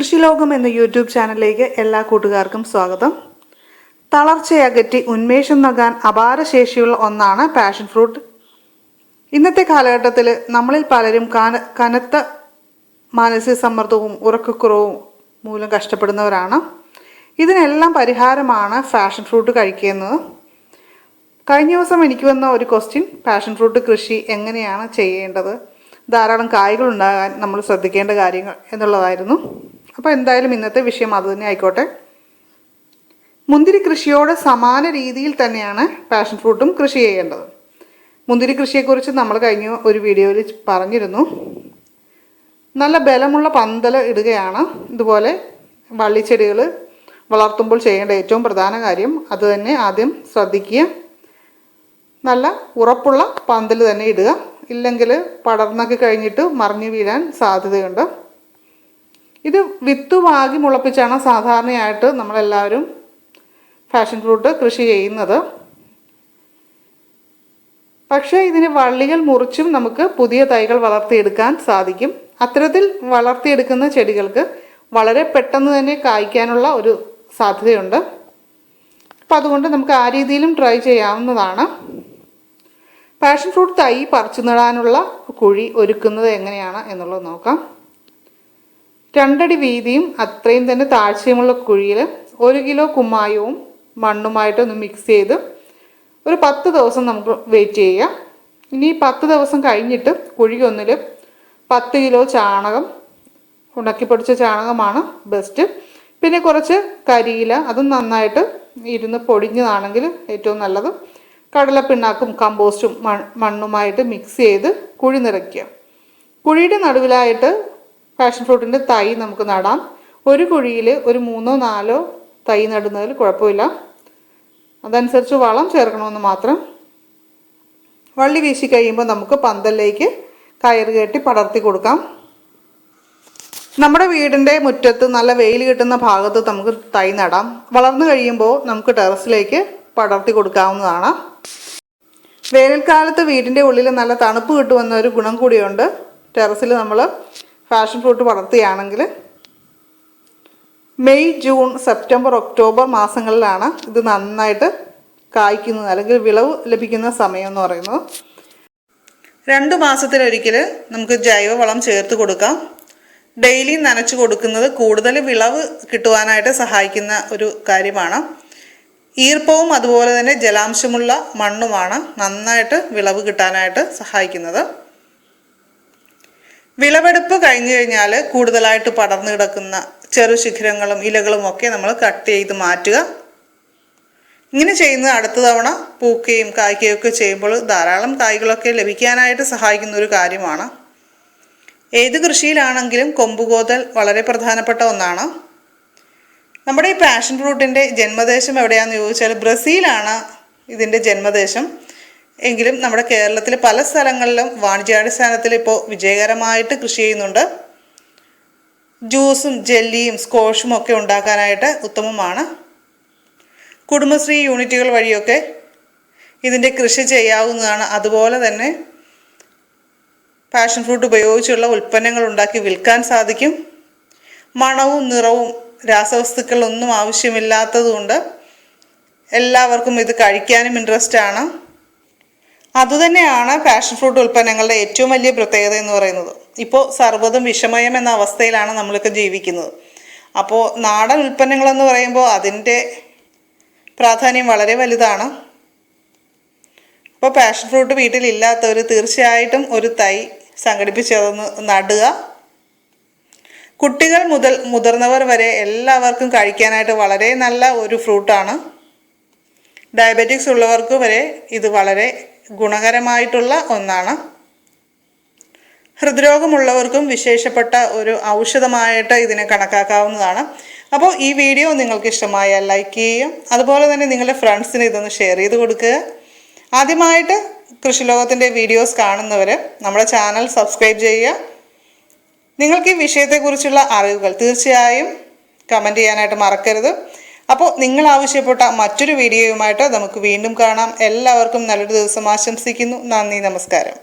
കൃഷിലോകം എന്ന യൂട്യൂബ് ചാനലിലേക്ക് എല്ലാ കൂട്ടുകാർക്കും സ്വാഗതം. തളർച്ചയകറ്റി ഉന്മേഷം നൽകാൻ അപാരശേഷിയുള്ള ഒന്നാണ് പാഷൻ ഫ്രൂട്ട് ഇന്നത്തെ കാലഘട്ടത്തിൽ നമ്മളിൽ പലരും കന കനത്ത മാനസിക സമ്മർദ്ദവും ഉറക്കക്കുറവും മൂലം കഷ്ടപ്പെടുന്നവരാണ്. ഇതിനെല്ലാം പരിഹാരമാണ് പാഷൻ ഫ്രൂട്ട് കഴിക്കുന്നത്. കഴിഞ്ഞ ദിവസം എനിക്ക് വന്ന ഒരു ക്വസ്റ്റ്യൻ പാഷൻ ഫ്രൂട്ട് കൃഷി എങ്ങനെയാണ് ചെയ്യേണ്ടത്? ധാരാളം കായ്കൾ ഉണ്ടാകാൻ നമ്മൾ ശ്രദ്ധിക്കേണ്ട കാര്യങ്ങൾ എന്നുള്ളതായിരുന്നു. അപ്പോൾ എന്തായാലും ഇന്നത്തെ വിഷയം അതുതന്നെ ആയിക്കോട്ടെ. മുന്തിരി കൃഷിയോട് സമാന രീതിയിൽ തന്നെയാണ് പാഷൻ ഫ്രൂട്ടും കൃഷി ചെയ്യേണ്ടത്. മുന്തിരി കൃഷിയെക്കുറിച്ച് നമ്മൾ കഴിഞ്ഞ ഒരു വീഡിയോയിൽ പറഞ്ഞിരുന്നു. നല്ല ബലമുള്ള പന്തൽ ഇടുകയാണ്. ഇതുപോലെ വള്ളിച്ചെടികൾ വളർത്തുമ്പോൾ ചെയ്യേണ്ട ഏറ്റവും പ്രധാന കാര്യം അത് തന്നെ ആദ്യം ശ്രദ്ധിക്കുക. നല്ല ഉറപ്പുള്ള പന്തൽ തന്നെ ഇടുക. ഇല്ലെങ്കിൽ പടർന്നൊക്കെ കഴിഞ്ഞിട്ട് മറിഞ്ഞു വീഴാൻ സാധ്യതയുണ്ട്. ഇത് വിത്ത് വാങ്ങി മുളപ്പിച്ചാണ് സാധാരണയായിട്ട് നമ്മളെല്ലാവരും ഫാഷൻ ഫ്രൂട്ട് കൃഷി ചെയ്യുന്നത്. പക്ഷേ ഇതിന് വള്ളികൾ മുറിച്ചും നമുക്ക് പുതിയ തൈകൾ വളർത്തിയെടുക്കാൻ സാധിക്കും. അത്തരത്തിൽ വളർത്തിയെടുക്കുന്ന ചെടികൾക്ക് വളരെ പെട്ടെന്ന് തന്നെ കായ്ക്കാനുള്ള ഒരു സാധ്യതയുണ്ട്. അപ്പം അതുകൊണ്ട് നമുക്ക് ആ രീതിയിലും ട്രൈ ചെയ്യാവുന്നതാണ്. പാഷൻ ഫ്രൂട്ട് തൈ പറിച്ചു നടാനുള്ള കുഴി ഒരുക്കുന്നത് എങ്ങനെയാണ് എന്നുള്ളത് നോക്കാം. രണ്ടടി വീതിയും അത്രയും തന്നെ താഴ്ചയുമുള്ള കുഴിയിൽ ഒരു കിലോ കുമ്മായവും മണ്ണുമായിട്ട് ഒന്ന് മിക്സ് ചെയ്ത് ഒരു പത്ത് ദിവസം നമുക്ക് വെയിറ്റ് ചെയ്യാം. ഇനി പത്ത് ദിവസം കഴിഞ്ഞിട്ട് കുഴിയൊന്നിൽ പത്ത് കിലോ ചാണകം ഉണക്കിപ്പൊടിച്ച ചാണകമാണ് ബെസ്റ്റ് പിന്നെ കുറച്ച് കരിയില അതും നന്നായിട്ട് ഇരുന്ന് പൊടിഞ്ഞതാണെങ്കിൽ ഏറ്റവും നല്ലത്. കടലപ്പിണ്ണാക്കും കമ്പോസ്റ്റും മണ്ണുമായിട്ട് മിക്സ് ചെയ്ത് കുഴി നിറയ്ക്കുക. കുഴിയുടെ നടുവിലായിട്ട് പാഷൻ ഫ്രൂട്ടിന്റെ തൈ നമുക്ക് നടാം. ഒരു കുഴിയിൽ ഒരു മൂന്നോ നാലോ തൈ നടുന്നതിൽ കുഴപ്പമില്ല. അതനുസരിച്ച് വളം ചേർക്കണമെന്ന് മാത്രം. വള്ളി വീശി കഴിയുമ്പോൾ നമുക്ക് പന്തലിലേക്ക് കയറ് കെട്ടി പടർത്തി കൊടുക്കാം. നമ്മുടെ വീടിന്റെ മുറ്റത്ത് നല്ല വെയിൽ കിട്ടുന്ന ഭാഗത്ത് നമുക്ക് തൈ നടാം. വളർന്നു കഴിയുമ്പോൾ നമുക്ക് ടെറസിലേക്ക് പടർത്തി കൊടുക്കാവുന്നതാണ്. വേനൽക്കാലത്ത് വീടിന്റെ ഉള്ളിൽ നല്ല തണുപ്പ് കിട്ടുമെന്നൊരു ഗുണം കൂടിയുണ്ട്. ടെറസിൽ നമ്മൾ ഫാഷൻ ഫ്രൂട്ട് വളർത്തുകയാണെങ്കിൽ മെയ് ജൂൺ സെപ്റ്റംബർ ഒക്ടോബർ മാസങ്ങളിലാണ് ഇത് നന്നായിട്ട് കായ്ക്കുന്നത് അല്ലെങ്കിൽ വിളവ് ലഭിക്കുന്ന സമയം എന്ന് പറയുന്നത്. രണ്ട് മാസത്തിലൊരിക്കൽ നമുക്ക് ജൈവവളം ചേർത്ത് കൊടുക്കാം. ഡെയിലി നനച്ചു കൊടുക്കുന്നത് കൂടുതൽ വിളവ് കിട്ടുവാനായിട്ട് സഹായിക്കുന്ന ഒരു കാര്യമാണ്. ഈർപ്പവും അതുപോലെ തന്നെ ജലാംശമുള്ള മണ്ണുമാണ് നന്നായിട്ട് വിളവ് കിട്ടാനായിട്ട് സഹായിക്കുന്നത്. വിളവെടുപ്പ് കഴിഞ്ഞു കഴിഞ്ഞാൽ കൂടുതലായിട്ട് പടർന്നു കിടക്കുന്ന ചെറു ശിഖരങ്ങളും ഇലകളും ഒക്കെ നമ്മൾ കട്ട് ചെയ്ത് മാറ്റുക. ഇങ്ങനെ ചെയ്യുന്ന അടുത്ത തവണ പൂക്കുകയും കായ്ക്കുകയും ഒക്കെ ചെയ്യുമ്പോൾ ധാരാളം കായ്കളൊക്കെ ലഭിക്കാനായിട്ട് സഹായിക്കുന്ന ഒരു കാര്യമാണ്. ഏത് കൃഷിയിലാണെങ്കിലും കൊമ്പുകോതൽ വളരെ പ്രധാനപ്പെട്ട ഒന്നാണ്. നമ്മുടെ ഈ പാഷൻ ഫ്രൂട്ടിന്റെ ജന്മദേശം എവിടെയാണെന്ന് ചോദിച്ചാൽ ബ്രസീലാണ് ഇതിന്റെ ജന്മദേശം. എങ്കിലും നമ്മുടെ കേരളത്തിൽ പല സ്ഥലങ്ങളിലും വാണിജ്യാടിസ്ഥാനത്തിൽ ഇപ്പോൾ വിജയകരമായിട്ട് കൃഷി ചെയ്യുന്നുണ്ട്. ജ്യൂസും ജെല്ലിയും സ്കോഷും ഒക്കെ ഉണ്ടാക്കാനായിട്ട് ഉത്തമമാണ്. കുടുംബശ്രീ യൂണിറ്റുകൾ വഴിയൊക്കെ ഇതിന്റെ കൃഷി ചെയ്യാവുന്നതാണ്. അതുപോലെ തന്നെ പാഷൻ ഫ്രൂട്ട് ഉപയോഗിച്ചുള്ള ഉൽപ്പന്നങ്ങൾ ഉണ്ടാക്കി വിൽക്കാൻ സാധിക്കും. മണവും നിറവും രാസവസ്തുക്കളൊന്നും ആവശ്യമില്ലാത്തതുകൊണ്ട് എല്ലാവർക്കും ഇത് കഴിക്കാനും ഇൻട്രസ്റ്റ് ആണ്. അതുതന്നെയാണ് പാഷൻ ഫ്രൂട്ട് ഉൽപ്പന്നങ്ങളുടെ ഏറ്റവും വലിയ പ്രത്യേകത എന്ന് പറയുന്നത്. ഇപ്പോൾ സർവതും വിഷമയം എന്ന അവസ്ഥയിലാണ് നമ്മളൊക്കെ ജീവിക്കുന്നത്. അപ്പോൾ നാടൻ ഉൽപ്പന്നങ്ങളെന്ന് പറയുമ്പോൾ അതിന്റെ പ്രാധാന്യം വളരെ വലുതാണ്. അപ്പോൾ പാഷൻ ഫ്രൂട്ട് വീട്ടിലില്ലാത്തവർ തീർച്ചയായിട്ടും ഒരു തൈ സംഘടിപ്പിച്ചതെന്ന് നടുക. കുട്ടികൾ മുതൽ മുതിർന്നവർ വരെ എല്ലാവർക്കും കഴിക്കാനായിട്ട് വളരെ നല്ല ഒരു ഫ്രൂട്ടാണ്. ഡയബറ്റിക്സ് ഉള്ളവർക്ക് വരെ ഇത് വളരെ ഗുണകരമായിട്ടുള്ള ഒന്നാണ്. ഹൃദ്രോഗമുള്ളവർക്കും വിശേഷപ്പെട്ട ഒരു ഔഷധമായിട്ട് ഇതിനെ കണക്കാക്കാവുന്നതാണ്. അപ്പോൾ ഈ വീഡിയോ നിങ്ങൾക്ക് ഇഷ്ടമായാൽ ലൈക്ക് ചെയ്യുക അതുപോലെ തന്നെ നിങ്ങളുടെ ഫ്രണ്ട്സിന് ഇതൊന്ന് ഷെയർ ചെയ്ത് കൊടുക്കുക. ആദ്യമായിട്ട് കൃഷിലോകത്തിന്റെ വീഡിയോസ് കാണുന്നവർ നമ്മുടെ ചാനൽ സബ്സ്ക്രൈബ് ചെയ്യുക. നിങ്ങൾക്ക് ഈ വിഷയത്തെക്കുറിച്ചുള്ള അറിവുകൾ തീർച്ചയായും കമന്റ് ചെയ്യാനായിട്ട് മറക്കരുത്. അപ്പോൾ നിങ്ങൾ ആവശ്യപ്പെട്ട മറ്റൊരു വീഡിയോയുമായിട്ട് നമുക്ക് വീണ്ടും കാണാം. എല്ലാവർക്കും നല്ലൊരു ദിവസം ആശംസിക്കുന്നു. നന്ദി നമസ്കാരം.